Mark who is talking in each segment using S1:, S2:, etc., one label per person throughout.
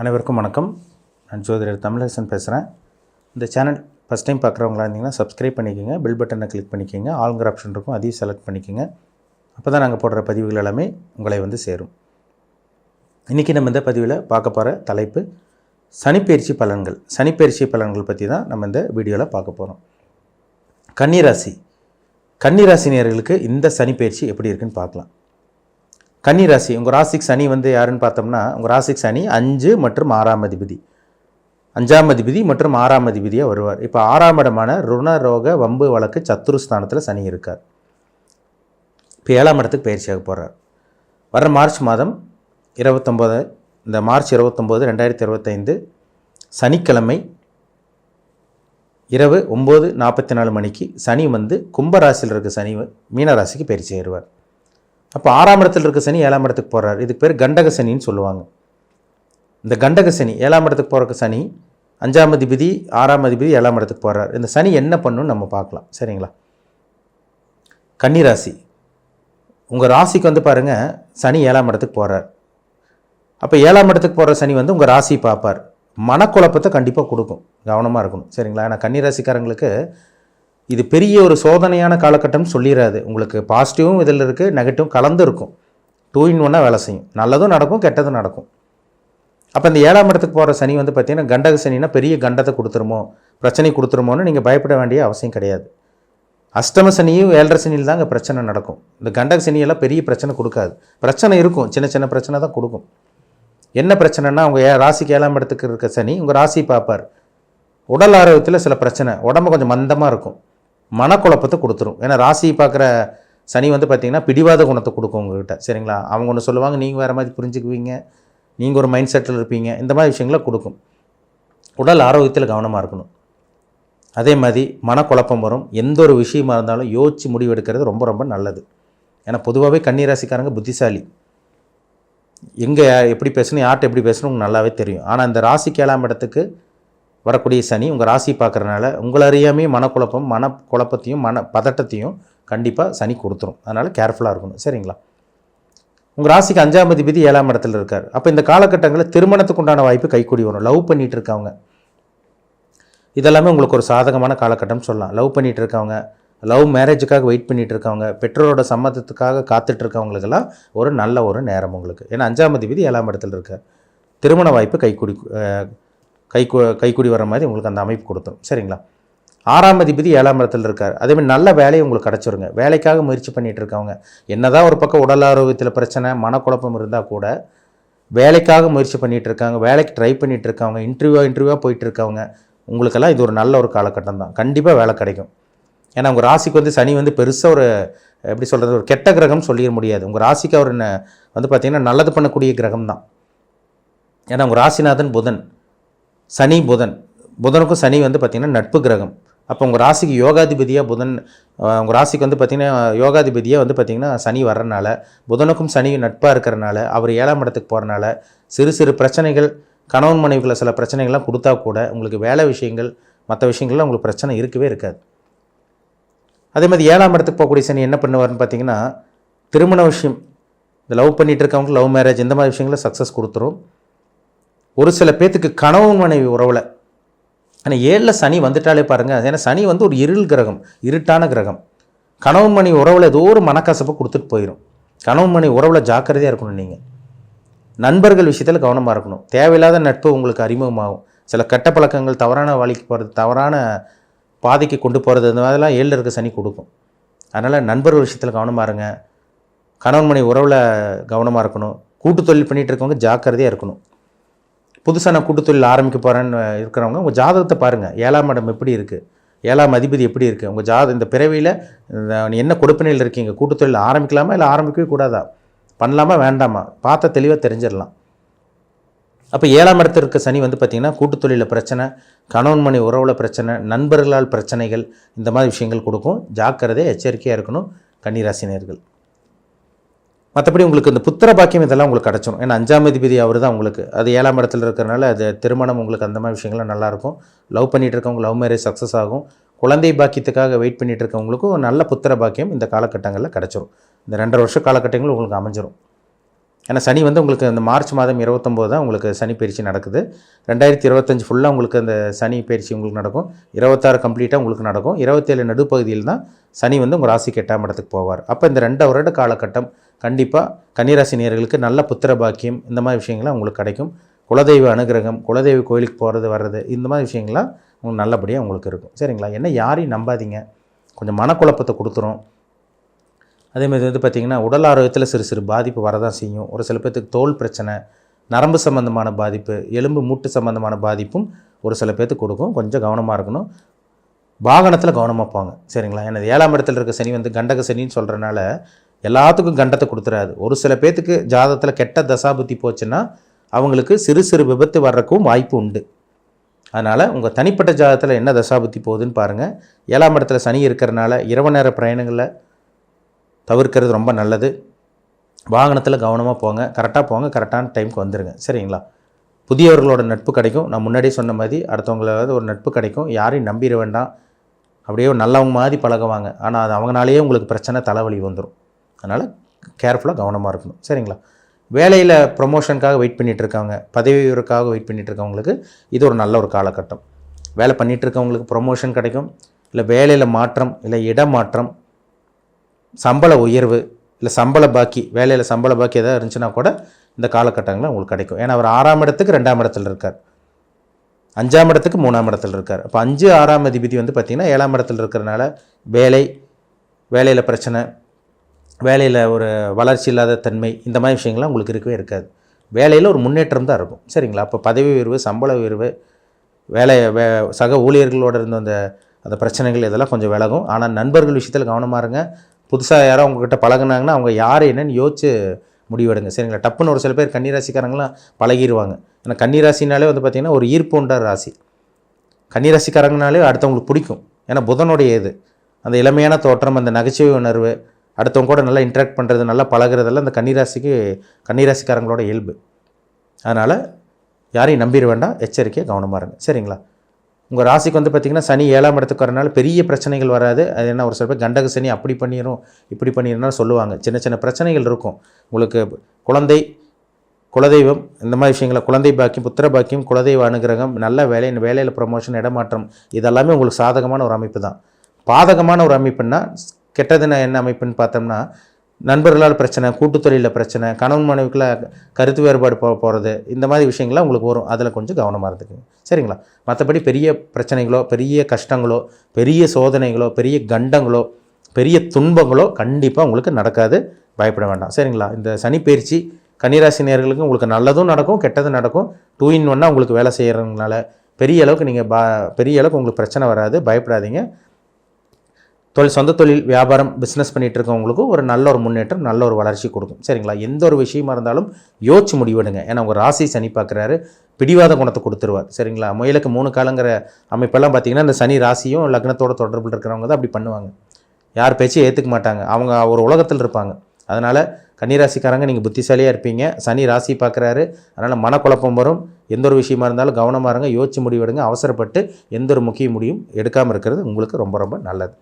S1: அனைவருக்கும் வணக்கம். நான் ஜோதிடர் தமிழரசன் பேசுகிறேன் இந்த சேனல் ஃபஸ்ட் டைம் பார்க்குறவங்களா இருந்தீங்கன்னா சப்ஸ்கிரைப் பண்ணிக்கோங்க பில் பட்டனை கிளிக் பண்ணிக்கோங்க ஆளுங்கிற ஆப்ஷன் இருக்கும் அதையும் செலக்ட் பண்ணிக்கோங்க. அப்போ தான் நாங்கள் போடுற பதிவுகள் எல்லாமே உங்களை வந்து சேரும். இன்றைக்கி நம்ம இந்த பதிவில் பார்க்க போகிற தலைப்பு சனிப்பயிற்சி பலன்கள். சனிப்பெயர்ச்சி பலன்கள் பற்றி தான் நம்ம இந்த வீடியோவில் பார்க்க போகிறோம் கன்னிராசி. கன்னிராசினியர்களுக்கு இந்த சனிப்பெயர்ச்சி எப்படி இருக்குன்னு பார்க்கலாம். கன்னி ராசி உங்கள் ராசிக்கு சனி வந்து யாருன்னு பார்த்தோம்னா உங்கள் ராசிக்கு சனி அஞ்சு மற்றும் ஆறாம் அதிபதி. அஞ்சாம் அதிபதி மற்றும் ஆறாம் அதிபதியாக வருவார். இப்போ ஆறாம் இடமான ருணரோக வம்பு வழக்கு சத்துருஸ்தானத்தில் சனி இருக்கார். இப்போ ஏழாம் இடத்துக்கு பயிற்சியாக போகிறார் வர மார்ச் மாதம் இருபத்தொம்போது இந்த மார்ச் இருபத்தொம்போது ரெண்டாயிரத்தி இருபத்தைந்து சனிக்கிழமை இரவு ஒம்பது நாற்பத்தி நாலு மணிக்கு சனி வந்து கும்பராசியில் இருக்க சனி மீனராசிக்கு பயிற்சி ஏறுவார் அப்போ ஆறாம் இடத்துல இருக்க சனி ஏழாம் இடத்துக்கு போகிறார் இதுக்கு பேர் கண்டக சனின்னு சொல்லுவாங்க. இந்த கண்டக சனி ஏழாம் இடத்துக்கு போகிறக்கு சனி அஞ்சாம் அதிபதி ஆறாம் அதிபதி ஏழாம் இடத்துக்கு போகிறார் இந்த சனி என்ன பண்ணுன்னு நம்ம பார்க்கலாம். சரிங்களா? கன்னிராசி. உங்கள் ராசிக்கு வந்து பாருங்கள் சனி ஏழாம் இடத்துக்கு போகிறார் அப்போ ஏழாம் இடத்துக்கு போகிற சனி வந்து உங்கள் ராசி பார்ப்பார். மனக்குழப்பத்தை கண்டிப்பாக கொடுக்கும். கவனமாக இருக்கணும். சரிங்களா? ஏன்னா கன்னிராசிக்காரங்களுக்கு இது பெரிய ஒரு சோதனையான காலகட்டம் சொல்லிடாது உங்களுக்கு பாசிட்டிவும் இதில் இருக்குது நெகட்டிவும் கலந்து இருக்கும். டூ இன் ஒன்னாக வேலை செய்யும். நல்லதும் நடக்கும் கெட்டதும் நடக்கும். அப்போ இந்த ஏழாம் இடத்துக்கு போகிற சனி வந்து பார்த்திங்கன்னா கண்டக சனினா பெரிய கண்டத்தை கொடுத்துருமோ பிரச்சனை கொடுத்துருமோன்னு நீங்கள் பயப்பட வேண்டிய அவசியம் கிடையாது. அஷ்டம சனியும் ஏழரை சனியில் தாங்க பிரச்சனை நடக்கும். இந்த கண்டக சனியெல்லாம் பெரிய பிரச்சனை கொடுக்காது. பிரச்சனை இருக்கும். சின்ன சின்ன பிரச்சனை தான் கொடுக்கும். என்ன பிரச்சனைனா உங்கள் ஏ ராசிக்கு ஏழாம் இடத்துக்கு இருக்க சனி உங்கள் ராசி பார்ப்பார். உடல் ஆரோக்கியத்தில் சில பிரச்சனை. உடம்பு கொஞ்சம் மந்தமாக இருக்கும். மனக்குழப்பத்தை கொடுத்துரும். ஏன்னா ராசி பார்க்குற சனி வந்து பார்த்திங்கன்னா பிடிவாத குணத்தை கொடுக்கும் உங்ககிட்ட. சரிங்களா? அவங்க ஒன்று சொல்லுவாங்க நீங்கள் வேறு மாதிரி புரிஞ்சுக்குவீங்க. நீங்கள் ஒரு மைண்ட் செட்டில் இருப்பீங்க. இந்த மாதிரி விஷயங்களை கொடுக்கும். உடல் ஆரோக்கியத்தில் கவனமாக இருக்கணும். அதே மாதிரி மனக்குழப்பம் வரும். எந்த ஒரு விஷயமா இருந்தாலும் யோசித்து முடிவெடுக்கிறது ரொம்ப ரொம்ப நல்லது. ஏன்னா பொதுவாகவே கன்னிராசிக்காரங்க புத்திசாலி. எங்கே எப்படி பேசணும் யார்கிட்ட எப்படி பேசணும் உங்களுக்கு நல்லாவே தெரியும். ஆனால் இந்த ராசிக்கு ஏழாம் இடத்துக்கு வரக்கூடிய சனி உங்கள் ராசி பார்க்குறனால உங்களை அறியாமே மனக்குழப்பம் மன குழப்பத்தையும் மன பதட்டத்தையும் கண்டிப்பாக சனி கொடுத்துரும். அதனால் கேர்ஃபுல்லாக இருக்கணும். சரிங்களா? உங்கள் ராசிக்கு அஞ்சாம் அதிபதி ஏழாம் இடத்துல இருக்கார். அப்போ இந்த காலகட்டங்களில் திருமணத்துக்கு உண்டான வாய்ப்பு கைக்கூடி வரும். லவ் பண்ணிகிட்டு இருக்கவங்க. இதெல்லாமே உங்களுக்கு ஒரு சாதகமான காலகட்டம் சொல்லலாம். லவ் பண்ணிகிட்டு இருக்கவங்க லவ் மேரேஜுக்காக வெயிட் பண்ணிகிட்டு இருக்கவங்க பெற்றோரோட சம்மதத்துக்காக காத்துட்டு இருக்கவங்களுக்கெல்லாம் ஒரு நல்ல ஒரு நேரம் உங்களுக்கு. ஏன்னா அஞ்சாம் அதிபதி ஏழாம் இடத்துல இருக்கார். திருமண வாய்ப்பு கைக்கூடி கை கைக்கூடி வர மாதிரி உங்களுக்கு அந்த அமைப்பு கொடுத்துரும் சரிங்களா? ஆறாம் அதிபதி ஏழாம் இடத்துல இருக்கார். அதேமாதிரி நல்ல வேலையை உங்களுக்கு கிடச்சிருங்க. வேலைக்காக முயற்சி பண்ணிகிட்டு இருக்கவங்க. என்னதான் ஒரு பக்கம் உடல் ஆரோக்கியத்தில் பிரச்சனை மனக்குழப்பம் இருந்தால் கூட வேலைக்காக முயற்சி பண்ணிகிட்டு இருக்காங்க. வேலைக்கு ட்ரை பண்ணிகிட்டு இருக்கவங்க இன்டர்வியூவாக இன்டர்வியூவாக போயிட்டு இருக்கவங்க உங்களுக்கெல்லாம் இது ஒரு நல்ல ஒரு காலகட்டம் தான். கண்டிப்பாக வேலை கிடைக்கும். ஏன்னா உங்கள் ராசிக்கு வந்து சனி வந்து பெருசாக ஒரு எப்படி சொல்கிறது ஒரு கெட்ட கிரகம் சொல்லிட முடியாது. உங்கள் ராசிக்கு அவர் என்ன வந்து பார்த்திங்கன்னா நல்லது பண்ணக்கூடிய கிரகம் தான். ஏன்னா உங்கள் ராசிநாதன் புதன். சனி புதன். புதனுக்கும் சனி வந்து பார்த்திங்கன்னா நட்பு கிரகம். அப்போ உங்கள் ராசிக்கு யோகாதிபதியாக புதன் உங்கள் ராசிக்கு வந்து பார்த்திங்கன்னா யோகாதிபதியாக வந்து பார்த்திங்கன்னா சனி வர்றனால புதனுக்கும் சனி நட்பாக இருக்கிறனால அவர் ஏழாம் இடத்துக்கு போகிறனால சிறு சிறு பிரச்சனைகள் கணவன் மனைவிக்குள்ள சில பிரச்சனைகள்லாம் கொடுத்தா கூட உங்களுக்கு வேலை விஷயங்கள் மற்ற விஷயங்கள்லாம் உங்களுக்கு பிரச்சனை இருக்கவே இருக்காது. அதே மாதிரி ஏழாம் இடத்துக்கு போகக்கூடிய சனி என்ன பண்ணுவார்னு பார்த்தீங்கன்னா திருமண விஷயம் இந்த லவ் பண்ணிகிட்டு இருக்கவங்களுக்கு லவ் மேரேஜ் இந்த மாதிரி விஷயங்கள சக்ஸஸ் கொடுத்துரும். ஒரு சில பேர்த்துக்கு கணவன் மனைவி உறவில். ஆனால் ஏழில் சனி வந்துட்டாலே பாருங்கள் ஏன்னா சனி வந்து ஒரு இருள் கிரகம் இருட்டான கிரகம். கணவன் மனைவி உறவில் ஏதோ ஒரு மனக்கசப்பை கொடுத்துட்டு போயிடும் கணவன் மனைவி உறவில் ஜாக்கிரதையாக இருக்கணும் நீங்கள் நண்பர்கள் விஷயத்தில் கவனமாக இருக்கணும். தேவையில்லாத நட்பு உங்களுக்கு அறிமுகமாகும். சில கெட்ட பழக்கங்கள் தவறான வழிக்கு போகிறது தவறான பாதைக்கு கொண்டு போகிறது இந்த மாதிரிலாம் ஏழில் இருக்க சனி கொடுக்கும். அதனால் நண்பர்கள் விஷயத்தில் கவனமாக இருங்க. கணவன் மனைவி உறவில் கவனமாக இருக்கணும். கூட்டு தொழில் பண்ணிகிட்டு இருக்கவங்க ஜாக்கிரதையாக இருக்கணும். புதுசாக நான் கூட்டத்தொழில் ஆரம்பிக்க போகிறேன்னு இருக்கிறவங்க உங்கள் ஜாதகத்தை பாருங்கள் ஏழாம் இடம் எப்படி இருக்குது ஏழாம் அதிபதி எப்படி இருக்குது உங்கள் ஜாத இந்த பிறவியில் என்ன கொடுப்பினையில் இருக்கீங்க? கூட்டத்தொழில் ஆரம்பிக்கலாமா இல்லை ஆரம்பிக்கவே கூடாதா? பண்ணலாமா வேண்டாமா? பார்த்த தெளிவாக தெரிஞ்சிடலாம். அப்போ ஏழாம் இடத்துல இருக்க சனி வந்து பார்த்திங்கன்னா கூட்டு தொழிலில் பிரச்சனை கணவன் மணி உறவில் பிரச்சனை நண்பர்களால் பிரச்சனைகள் இந்த மாதிரி விஷயங்கள் கொடுக்கும். ஜாக்கிரதை எச்சரிக்கையாக இருக்கணும் கன்னிராசினியர்கள் மற்றபடி உங்களுக்கு இந்த புத்திர பாக்கியம் இதெல்லாம் உங்களுக்கு கிடச்சிரும். ஏன்னா அஞ்சாம் அதிபதி அவர் தான் உங்களுக்கு. அது ஏழாம் இடத்துல இருக்கிறனால அது திருமணம் உங்களுக்கு அந்த மாதிரி விஷயங்கள்லாம் நல்லாயிருக்கும். லவ் பண்ணிகிட்டு இருக்கவங்க லவ் மேரேஜ் சக்ஸஸ் ஆகும். குழந்தை பாக்கியத்துக்காக வெயிட் பண்ணிகிட்டு இருக்கவங்களுக்கும் நல்ல புத்திர பாக்கியம் இந்த காலகட்டங்களில் கிடச்சிரும். இந்த ரெண்டரை வருஷ காலகட்டங்கள் உங்களுக்கு அமைஞ்சிரும். ஏன்னா சனி வந்து உங்களுக்கு அந்த மார்ச் மாதம் இருபத்தொம்போது தான் உங்களுக்கு சனி பயிற்சி நடக்குது. ரெண்டாயிரத்தி இருபத்தஞ்சு ஃபுல்லாக உங்களுக்கு அந்த சனி பயிற்சி உங்களுக்கு நடக்கும். இருபத்தாறு கம்ப்ளீட்டாக உங்களுக்கு நடக்கும். இருபத்தேழு நடுப்பகுதியில் தான் சனி வந்து உங்கள் ராசிக்கு எட்டாம் இடத்துக்கு போவார். அப்போ இந்த ரெண்டு வருட காலகட்டம் கண்டிப்பாக கன்னிராசி நேர்களுக்கு நல்ல புத்திர பாக்கியம் இந்த மாதிரி விஷயங்கள்லாம் உங்களுக்கு கிடைக்கும். குலதெய்வ அனுகிரகம் குலதெய்வ கோயிலுக்கு போகிறது வர்றது இந்த மாதிரி விஷயங்கள்லாம் உங்களுக்கு நல்லபடியாக உங்களுக்கு இருக்கும். சரிங்களா? என்ன யாரையும் நம்பாதீங்க. கொஞ்சம் மனக்குழப்பத்தை கொடுத்துரும். அதேமாதிரி வந்து பார்த்திங்கன்னா உடல் ஆரோக்கியத்தில் சிறு சிறு பாதிப்பு வரதான் செய்யும். ஒரு சில பேர்த்துக்கு தோல் பிரச்சனை நரம்பு சம்மந்தமான பாதிப்பு எலும்பு மூட்டு சம்மந்தமான பாதிப்பும் ஒரு சில பேர்த்துக்கு கொடுக்கும். கொஞ்சம் கவனமாக இருக்கணும். வாகனத்தில் கவனமாக போங்க. சரிங்களா? எனது ஏழாம் இடத்துல இருக்க சனி வந்து கண்டக சனின்னு சொல்கிறனால எல்லாத்துக்கும் கண்டத்தை கொடுத்துறாது ஒரு சில பேர்த்துக்கு ஜாதத்தில் கெட்ட தசாபுத்தி போச்சுன்னா அவங்களுக்கு சிறு சிறு விபத்து வர்றதுக்கும் வாய்ப்பு உண்டு. அதனால் உங்கள் தனிப்பட்ட ஜாதத்தில் என்ன தசாபுத்தி போகுதுன்னு பாருங்கள் ஏழாம் இடத்துல சனி இருக்கிறனால இரவு நேர பிரயணங்களை தவிர்க்கிறது ரொம்ப நல்லது. வாகனத்தில் கவனமாக போங்க. கரெக்டாக போங்க. கரெக்டான டைமுக்கு வந்துடுங்க சரிங்களா? புதியவர்களோட நட்பு கிடைக்கும். நான் முன்னாடியே சொன்ன மாதிரி அடுத்தவங்களாவது ஒரு நட்பு கிடைக்கும். யாரையும் நம்பிட வேண்டாம். அப்படியே நல்லவங்க மாதிரி பழகுவாங்க. ஆனால் அது அவங்கனாலேயே உங்களுக்கு பிரச்சனை தலைவலி வந்துடும் அதனால் கேர்ஃபுல்லாக கவனமாக இருக்கணும். சரிங்களா? வேலையில் ப்ரொமோஷனுக்காக வெயிட் பண்ணிகிட்டு இருக்காங்க பதவி உயர்வுக்காக வெயிட் பண்ணிகிட்டு இருக்கவங்களுக்கு இது ஒரு நல்ல ஒரு காலகட்டம். வேலை பண்ணிகிட்டு இருக்கவங்களுக்கு ப்ரொமோஷன் கிடைக்கும். இல்லை வேலையில் மாற்றம் இல்லை இடமாற்றம் சம்பள உயர்வு இல்லை சம்பள பாக்கி வேலையில் சம்பள பாக்கி எதாவது இருந்துச்சுன்னா கூட இந்த காலகட்டங்களில் உங்களுக்கு கிடைக்கும். ஏன்னா அவர் ஆறாம் இடத்துக்கு ரெண்டாம் இடத்துல இருக்கார். அஞ்சாம் இடத்துக்கு மூணாம் இடத்துல இருக்கார். அப்போ அஞ்சு ஆறாம் அதிபதி வந்து பார்த்திங்கன்னா ஏழாம் இடத்துல இருக்கிறனால வேலை வேலையில் பிரச்சனை வேலையில் ஒரு வளர்ச்சி இல்லாத தன்மை இந்த மாதிரி விஷயங்கள்லாம் உங்களுக்கு இருக்கவே இருக்காது. வேலையில் ஒரு முன்னேற்றம் தான் இருக்கும். சரிங்களா? அப்போ பதவி உயர்வு சம்பள உயர்வு வேலை வே சக ஊழியர்களோட இருந்த அந்த அந்த பிரச்சனைகள் இதெல்லாம் கொஞ்சம் விலகும். ஆனால் நண்பர்கள் விஷயத்தில் கவனமாக இருங்க. புதுசாக யாரோ உங்ககிட்ட பழகுனாங்கன்னா அவங்க யார் என்னன்னு யோசிச்சு முடிவெடுங்க. சரிங்களா? டப்புன்னு ஒரு சில பேர் கன்னிராசிக்காரங்களாம் பழகிடுவாங்க ஏன்னா கன்னிராசினாலே வந்து பார்த்திங்கன்னா ஒரு ஈர்ப்பு உண்டார் ராசி. கன்னிராசிக்காரங்கனாலே அடுத்தவங்களுக்கு பிடிக்கும். ஏன்னா புதனுடைய இது. அந்த இளமையான தோற்றம் அந்த நகைச்சுவை உணர்வு அடுத்தவங்க கூட நல்லா இன்ட்ராக்ட் பண்ணுறது நல்லா பழகிறதெல்லாம் அந்த கன்னிராசிக்கு கன்னிராசிக்காரங்களோட இயல்பு. அதனால் யாரையும் நம்பிட வேண்டாம். எச்சரிக்கையாக கவனமாக இருங்க. சரிங்களா? உங்கள் ராசிக்கு வந்து பார்த்திங்கன்னா சனி ஏழாம் இடத்துக்கு வரனால பெரிய பிரச்சனைகள் வராது. அது என்ன ஒரு சில பேர் கண்டக சனி அப்படி பண்ணிடும் இப்படி பண்ணிடணும் சொல்லுவாங்க. சின்ன சின்ன பிரச்சனைகள் இருக்கும். உங்களுக்கு குழந்தை குலதெய்வம் இந்த மாதிரி விஷயங்களை குழந்தை பாக்கியம் புத்திர பாக்கியம் குலதெய்வ அனுகிரகம் நல்ல வேலை வேலையில் ப்ரமோஷன் இடமாற்றம் இதெல்லாமே உங்களுக்கு சாதகமான ஒரு அமைப்பு தான். பாதகமான ஒரு அமைப்புன்னா கெட்டதுன்னு என்ன அமைப்புன்னு பார்த்தோம்னா நண்பர்களால் பிரச்சனை கூட்டுத்தொழிலில் பிரச்சனை கணவன் மனைவிக்குள்ள கருத்து வேறுபாடு போ போகிறது இந்த மாதிரி விஷயங்கள்லாம் உங்களுக்கு வரும். அதில் கொஞ்சம் கவனமாக இருந்துக்குங்க. சரிங்களா? மற்றபடி பெரிய பிரச்சனைகளோ பெரிய கஷ்டங்களோ பெரிய சோதனைகளோ பெரிய கண்டங்களோ பெரிய துன்பங்களோ கண்டிப்பாக உங்களுக்கு நடக்காது. பயப்பட வேண்டாம். சரிங்களா? இந்த சனி பயிற்சி கன்னிராசி நேர்களுக்கு உங்களுக்கு நல்லதும் நடக்கும் கெட்டதும் நடக்கும். டூ இன் ஒன்னாக உங்களுக்கு வேலை செய்கிறதுனால பெரிய அளவுக்கு நீங்கள் பா பெரிய அளவுக்கு உங்களுக்கு பிரச்சனை வராது. பயப்படாதீங்க. தொழில் சொந்த தொழில் வியாபாரம் பிஸ்னஸ் பண்ணிகிட்டு இருக்கவங்களுக்கும் ஒரு நல்ல ஒரு முன்னேற்றம் நல்ல ஒரு வளர்ச்சி கொடுக்கும். சரிங்களா? எந்த ஒரு விஷயமா இருந்தாலும் யோசிச்சு முடிவெடுங்க. ஏன்னா உங்கள் ராசி சனி பார்க்குறாரு பிடிவாத குணத்தை கொடுத்துருவார். சரிங்களா? முயலுக்கு மூணு காலங்கிற அமைப்பெல்லாம் பார்த்தீங்கன்னா இந்த சனி ராசியும் லக்னத்தோட தொடர்பில் இருக்கிறவங்க தான் அப்படி பண்ணுவாங்க. யார் பேச்சு ஏற்றுக்க மாட்டாங்க. அவங்க ஒரு உலகத்தில் இருப்பாங்க. அதனால் கன்னிராசிக்காரங்க நீங்கள் புத்திசாலியாக இருப்பீங்க. சனி ராசி பார்க்குறாரு. அதனால் மனக்குழப்பம் வரும். எந்த ஒரு விஷயமா இருந்தாலும் கவனமாக இருங்க. யோசிச்சு முடிவெடுங்க. அவசரப்பட்டு எந்த ஒரு முக்கிய முடிவும் எடுக்காமல் இருக்கிறது உங்களுக்கு ரொம்ப ரொம்ப நல்லது.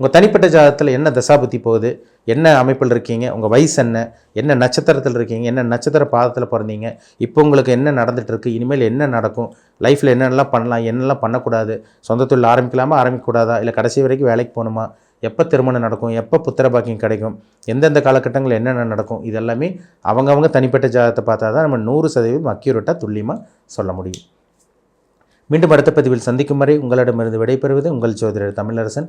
S1: உங்கள் தனிப்பட்ட ஜாதகத்தில் என்ன தசாபுத்தி போகுது? என்ன அமைப்பில் இருக்கீங்க? உங்கள் வயசு என்ன? என்ன நட்சத்திரத்தில் இருக்கீங்க? என்ன நட்சத்திர பாதத்தில் பிறந்தீங்க? இப்போ உங்களுக்கு என்ன நடந்துகிட்ருக்கு இனிமேல் என்ன நடக்கும்? லைஃப்பில் என்னென்னலாம் பண்ணலாம்? என்னெல்லாம் பண்ணக்கூடாது? சொந்த தொழில் ஆரம்பிக்கலாமா? ஆரம்பிக்கக்கூடாதா? இல்லை கடைசி வரைக்கும் வேலைக்கு போகணுமா? எப்போ திருமணம் நடக்கும்? எப்போ புத்திர பாக்கியம் கிடைக்கும்? எந்தெந்த காலகட்டங்களில் என்னென்ன நடக்கும்? இதெல்லாமே அவங்கவுங்க தனிப்பட்ட ஜாதகத்தை பார்த்தா தான் நம்ம நூறு சதவீதம் அக்யூரேட்டாக துல்லியமாக சொல்ல முடியும். மீண்டும் அடுத்த பதிவில் சந்திக்கும் வரை உங்களிடமிருந்து விடைபெறுவது உங்கள் ஜோதிடர் தமிழரசன்.